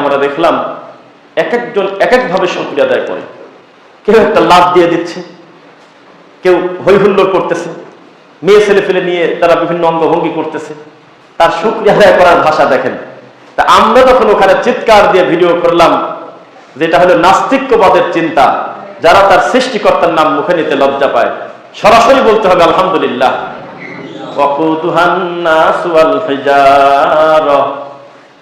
আমরা দেখলাম এক একজন এক একভাবে শুক্রিয়া আদায় করে। কেউ একটা লাভ দিয়ে দিচ্ছে, কেউ হৈহুল্লোড় করতেছে, মেয়ে ছেলে ফেলে নিয়ে তারা বিভিন্ন অঙ্গভঙ্গি করতেছে। তার শুক্রিয়া আদায় করার ভাষা দেখেন। তা আমরা তখন ওখানে চিৎকার দিয়ে ভিডিও করলাম, যেটা হলো নাস্তিক্যবাদের চিন্তা, যারা তার সৃষ্টিকর্তার নাম মুখে নিতে লজ্জা পায়, সরাসরি বলতে হবে আলহামদুলিল্লাহ।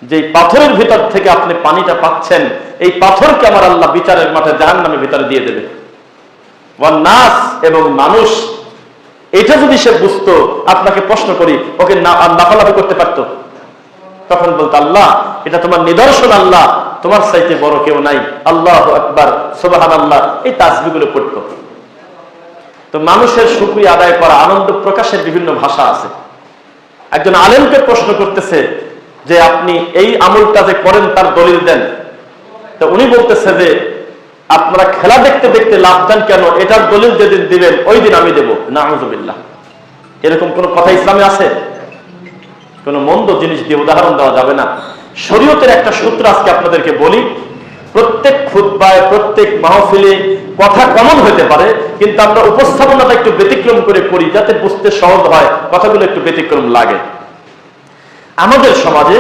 যে পাথরের ভিতর থেকে আপনি পানিটা পাচ্ছেন, এই পাথরকে আমার আল্লাহ বিচারের মাঠে জাহান নামে ভিতরে দিয়ে দেবে। নাস এবং মানুষ, এটা যদি সে বুঝতো, আপনাকে প্রশ্ন করি, ওকে নাফালাফি করতে পারতো? তখন বলতো, আল্লাহ, এটা তোমার নিদর্শন, আল্লাহ। তোমার সাইতে বড় কেউ নাই। আল্লাহ আকবার সোবাহান আল্লাহ এই তাজবিগুলো পড়তো। তো মানুষের সুক্রিয়া আদায় করা আনন্দ প্রকাশের বিভিন্ন ভাষা আছে। একজন আলেমকে প্রশ্ন করতেছে যে আপনি এই আমলটা যে করেন তার দলিল দেন। তো উনি বলতেছে যে, আপনারা খেলা দেখতে দেখতে লাভ দেন কেন? এটার দলিল যেদিন দিবেন, ওই দিন আমি দেবো। না আহমদুল্লাহ এরকম কোন কথা ইসলামে আছে? কোন মন্দ জিনিস দিয়ে উদাহরণ দেওয়া যাবে না। শরীয়তের একটা সূত্র আজকে আপনাদেরকে বলি, প্রত্যেক খুদ্বায় প্রত্যেক মাহফিলে কথা কমন হতে পারে, কিন্তু আমরা উপস্থাপনাটা একটু ব্যতিক্রম করে করি, যাতে বুঝতে সহজ হয়, কথাগুলো একটু ব্যতিক্রম লাগে। আমাদের সমাজে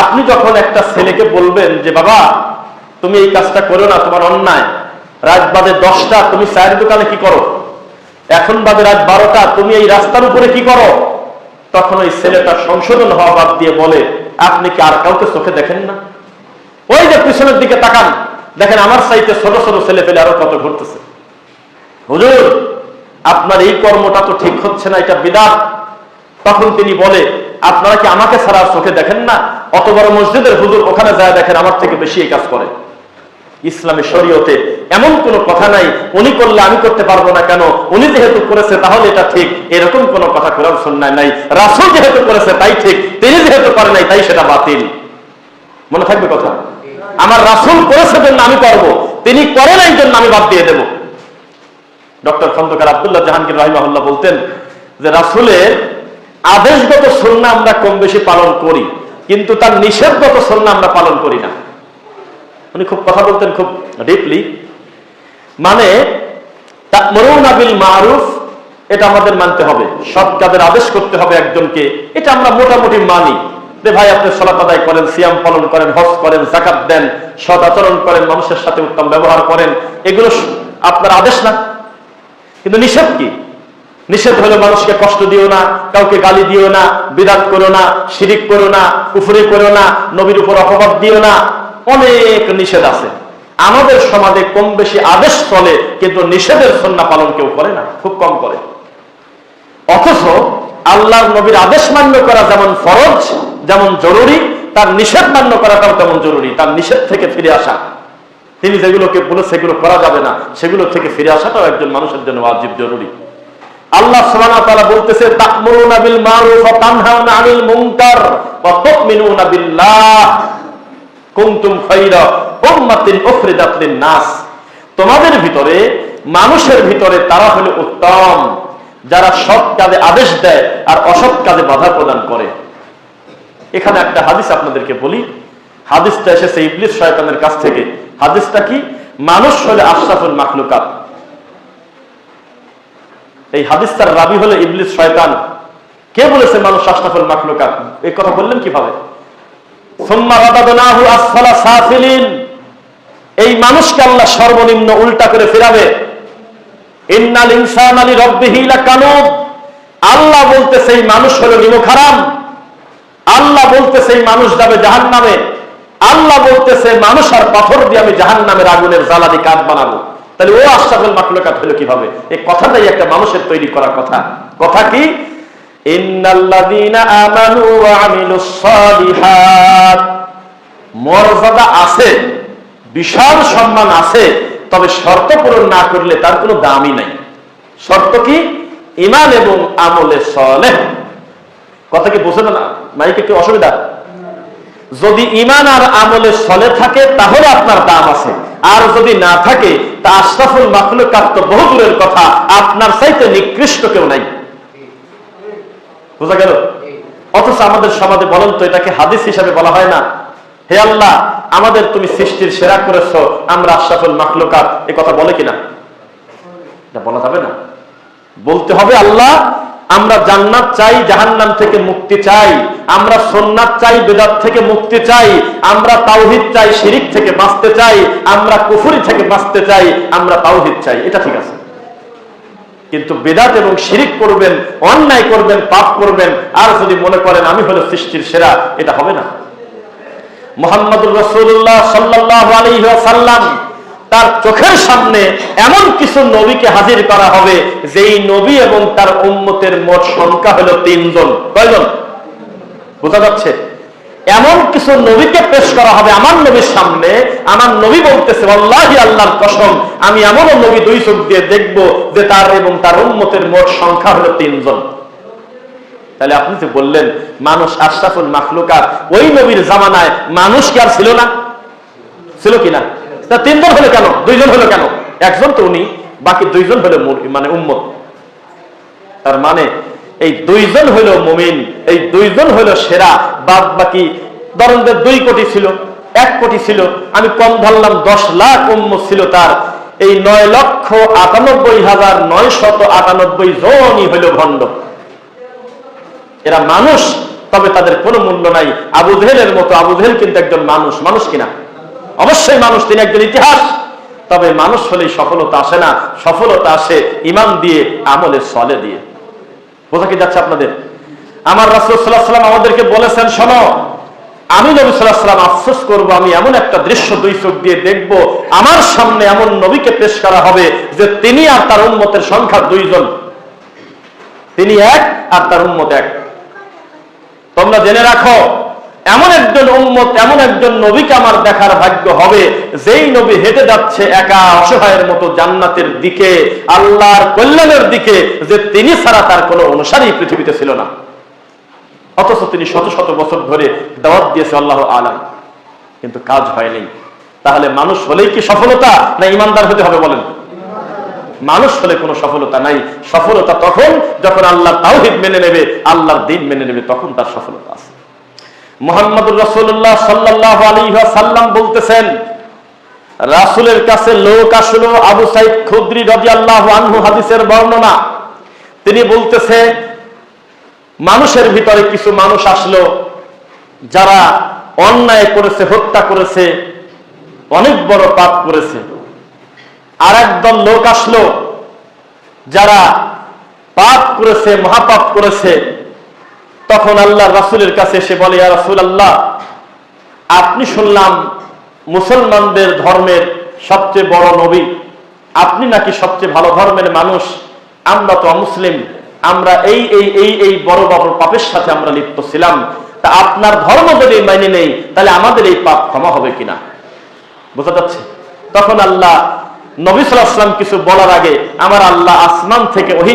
আপনি যখন একটা ছেলেকে বলবেন যে, বাবা, তুমি এই কাজটা করো না, তোমার অন্যায়। রাত বাদে দশটা, তুমি চায়ের দোকানে কি করো? এখন বাদে রাত বারোটা, তুমি এই রাস্তার উপরে কি করো? তখন ওই ছেলেটা সংশোধন হওয়া বাদ দিয়ে বলে, আপনি কি আর কাউকে চোখে দেখেন না? ওই যে পিছনের দিকে তাকান, দেখেন আমার সাইতে ছোট ছোট ছেলে পেলে আরও কত ঘুরতেছে। হুজুর, আপনার এই কর্মটা তো ঠিক হচ্ছে না, এটা বিদাত। তখন তিনি বলে আপনারা কি আমাকে ছাড়া চোখে দেখেন না? অত বড় মসজিদের হুজুর ওখানে যায় দেখেন, আমার থেকে বেশি এই কাজ করে। ইসলামী শরীয়তে এমন কোনো কথা নাই, উনি করলে আমি করতে পারব না কেন? উনি যেহেতু করেছে, তাহলে এটা ঠিক। এরকম কোনো কথা কোরআন সন্ন্যায় নাই। রাসূল যেহেতু করেছে, তাই ঠিক। তিনি যেহেতু করে নাই, তাই সেটা বাতিল। মনে থাকবে কথা? আমার রাসূল করেছে জন্য আমি করব তিনি করে নাই জন্য আমি বাদ দিয়ে দেব। ডক্টর খন্দকার আবদুল্লাহ জাহাঙ্গীর রাহিমাহুল্লাহ বলতেন যে, রাসূলের আদেশগত সন্না আমরা কম বেশি পালন করি, কিন্তু তার নিষেধগত সন্না আমরা পালন করি না। উনি খুব কথা বলতেন খুব ডিপলি মানে তা'মুরুনা বিল মারুফ, এটা আমাদের মানতে হবে। সৎ কাজের আদেশ করতে হবে একজনকে। এটা আমরা মোটামুটি মানি। যে ভাই, আপনি সলাত আদায় করেন, সিয়াম পালন করেন, হজ করেন জাকাত দেন, সৎ আচরণ করেন, মানুষের সাথে উত্তম ব্যবহার করেন, এগুলো আপনার আদেশ না। কিন্তু নিষেধ কি? নিষেধ হলো মানুষকে কষ্ট দিও না, কাউকে গালি দিও না, বিদাত করো না, শিরিক করো না, কুফুরি করো না, নবীর উপর অপবাদ দিও না। অনেক নিষেধ আছে। আমাদের সমাজে কম বেশি আদেশ চলে, কিন্তু নিষেধের সন্না পালন কেউ করে না, খুব কম করে। অথচ আল্লাহর নবীর আদেশ মান্য করা যেমন ফরজ, যেমন জরুরি, তার নিষেধ মান্য করাটাও তেমন জরুরি, তার নিষেধ থেকে ফিরে আসা। তিনি যেগুলোকে বলে সেগুলো করা যাবে না, সেগুলো থেকে ফিরে আসাটাও একজন মানুষের জন্য ওয়াজিব, জরুরি। আল্লাহ সুবহানাহু বলতেছে তোমাদের ভিতরে, মানুষের ভিতরে তারা হলো উত্তম, যারা সৎ কাজে আদেশ দেয় আর অসৎ কাজে বাধা প্রদান করে। এখানে একটা হাদিস আপনাদেরকে বলি। হাদিসটা এসেছে ইবলিস শয়তানের কাছ থেকে। হাদিসটা কি? মানুষ হলে আশরাফুল মাখলুকাত। এই হাদিসটার রাবি হলো ইবলিস শয়তান। কে বলেছে মানুষ আশরাফুল মাখলুকাত? এই কথা বললেন কীভাবে? এই মানুষকে আল্লাহ সর্বনিম্ন উল্টা করে ফিরাবে। ইন্নাল ইনসান আলী রব্বিহি লাকানুব। আল্লাহ বলতে সেই মানুষ হলো নিমখারাম। আল্লাহ বলতে সেই মানুষ যাবে জাহান্নামে। আল্লাহ বলতেছে মানুষ আর পাথর দিয়ে আমি জাহান্নামের আগুনের জ্বালানি কাঠ বানাবো। তাহলে ও আশরাফুল মাখলুকাত হলো কীভাবে? এই কথাটাই একটা মানুষের তৈরি করা কথা। কথা কি? আমানু মর্যাদা আছে, বিশাল সম্মান আছে, তবে শর্ত পূরণ না করলে তার কোনো দামই নাই। শর্ত কি? ইমান এবং আমলে সলেহ। কথা কি বোঝেন না? মাইকে একটু অসুবিধা? যদি ইমান আর আমলে সলে থাকে, তাহলে আপনার দাম আছে। আর যদি না থাকে, তা আশরাফুল মাখলুকাত তো বহু দূরের কথা, আপনার চাইতে নিকৃষ্ট কেউ নাই। বোঝা গেল? অথচ আমাদের সমাজে বলেন তো, এটাকে হাদিস হিসাবে বলা হয় না। হে আল্লাহ, আমাদের তুমি সৃষ্টির সেরা করেছ, আমরা আশরাফুল মাখলুকাত, এ কথা বলে কিনা? এটা বলা যাবে না। বলতে হবে আল্লাহ আমরা জান্নাত চাই, জাহান্নাম থেকে মুক্তি চাই। আমরা সোননাথ চাই, বেদাত থেকে মুক্তি চাই। আমরা তাওহিদ চাই, শিরিক থেকে বাঁচতে চাই। আমরা কুফুরি থেকে বাঁচতে চাই। আমরা তাওহিদ চাই। এটা ঠিক আছে। কিন্তু বেদাত এবং শিরিক করবেন, অন্যায় করবেন, পাপ করবেন, আর যদি মনে করেন আমি হলো সৃষ্টির সেরা, এটা হবে না। মোহাম্মদুর রসুল্লাহ সাল্লাহ আলী সাল্লাম তার চোখের সামনে এমন কিছু নবীকে হাজির করা হবে, যেই নবী এবং তার উন্মতের মোট সংখ্যা হলো তিনজন। কয়জন? বোঝা যাচ্ছে? এমন কিছু নবীকে পেশ করা হবে আমার নবীর সামনে, আমার নবী বলতেছে, আল্লাহি আল্লাহর কসম, আমি এমনও নবী দুই চোখ দিয়ে দেখব যে তার এবং তার উন্মতের মোট সংখ্যা হলো তিনজন। তাহলে আপনি যে বললেন, মানুষ আশরাফুল মাখলুকাত, ওই নবীর জামানায় মানুষ কি আর ছিল না? ছিল কিনা তা তিনজন হলো কেন? দুইজন হলো কেন? একজন তো উনি, বাকি দুইজন হলো মানে উম্মত। তার মানে এই দুইজন হলো মুমিন, এই দুইজন হলো সেরা। বাদ বাকি যে দুই কোটি ছিল, এক কোটি ছিল, আমি কম ধরলাম, দশ লাখ উম্মত ছিল তার। এই নয় লক্ষ আটানব্বই হাজার নয় শত আটানব্বই জনই হলো ভণ্ড। এরা মানুষ, তবে তাদের কোনো মূল্য নাই। আবু জেহেলের মতো, আবু জেহেল কিন্তু একজন মানুষ মানুষ কিনা? অবশ্যই মানুষ তিনি একজন ইতিহাস। তবে মানুষ হলেই সফলতা আসে না। সফলতা আসে ইমান দিয়ে, আমলের সলে দিয়ে। বোঝা কি যাচ্ছে আপনাদের? আমার রাসুলাম আমাদেরকে বলেছেন, শোনো, আমি নবী সাল্লাহ সাল্লাম আফসোস করব, আমি এমন একটা দৃশ্য দুই চোখ দিয়ে দেখব, আমার সামনে এমন নবীকে পেশ করা হবে যে তিনি আর তার উন্মতের সংখ্যা দুইজন। তিনি এক আর তার উন্মত এক। তোমরা জেনে রাখো এমন একজন উম্মত, এমন একজন নবীকে আমার দেখার ভাগ্য হবে, যেই নবী হেঁটে যাচ্ছে একা অসহায়ের মতো জান্নাতের দিকে, আল্লাহর কল্যাণের দিকে, যে তিনি ছাড়া তার কোনো অনুসারী পৃথিবীতে ছিল না। অথচ তিনি শত শত বছর ধরে দাওয়াত দিয়েছে আল্লাহ আলাম। কিন্তু কাজ হয়নি। তাহলে মানুষ হলেই কি সফলতা না ইমানদার হতে হবে বলেন? মানুষ হলে কোনো সফলতা নাই। সফলতা তখন যখন আল্লাহ তাওহিদ মেনে নেবে, আল্লাহর দিন মেনে নেবে, তখন তার সফলতা আছে। মোহাম্মদুর রসুল্লাহ সাল্লাহ আলী সাল্লাম বলতেছেন, রাসুলের কাছে লোক আসলো আবু সাইদ খুদ্রি রাজি আল্লাহ আনহু হাদিসের বর্ণনা। তিনি বলতেছে, মানুষের ভিতরে কিছু মানুষ আসলো, যারা অন্যায় করেছে, হত্যা করেছে, অনেক বড় পাপ করেছে। আর একদল লোক আসলো, যারা পাপ করেছে, মহাপাপ করেছে তখন আল্লাহ রাসুলের কাছে এসে বলে রাসুল আল্লাহ আপনি শুনলাম মুসলমানদের ধর্মের সবচেয়ে বড় নবী। আপনি নাকি সবচেয়ে ভালো ধর্মের মানুষ? আমরা তো অমুসলিম। আমরা এই এই এই এই বড় বড় পাপের সাথে আমরা লিপ্ত ছিলাম। তা আপনার ধর্ম যদি মাইনে নেই, তাহলে আমাদের এই পাপ ক্ষমা হবে কিনা? বোঝা যাচ্ছে? তখন আল্লাহ নবী সাল্লাম কিছু বলার আগে, আমার আল্লাহ আসমান থেকে ওহি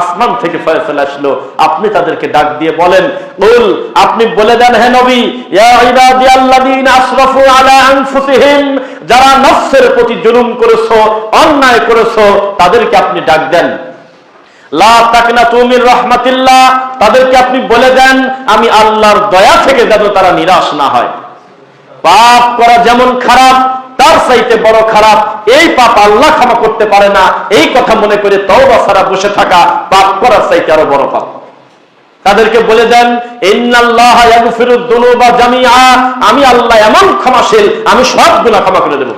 আসমান থেকে ফয়সালা আসলো। আপনি তাদেরকে ডাক দিয়ে বলেন বল আপনি বলে দেন, হে নবী যারা নফসের প্রতি জুলুম করেছ, অন্যায় করেছ, তাদেরকে আপনি ডাক দেন। লা রহমাতিল্লাহ, তাদেরকে আপনি বলে দেন, আমি আল্লাহর দয়া থেকে যেন তারা নিরাশ না হয়। পাপ করা যেমন খারাপ তার চাইতে বড় খারাপ, এই পাপ আল্লাহ ক্ষমা করতে পারে না। এই কথা মনে করে তওবা ছাড়া বসে থাকা পাপ করার চাইতে আরও বড় পাপ। তাদেরকে বলে দেন আমি আল্লাহ এমন ক্ষমাশীল, আমি সবগুলা ক্ষমা করে দেব।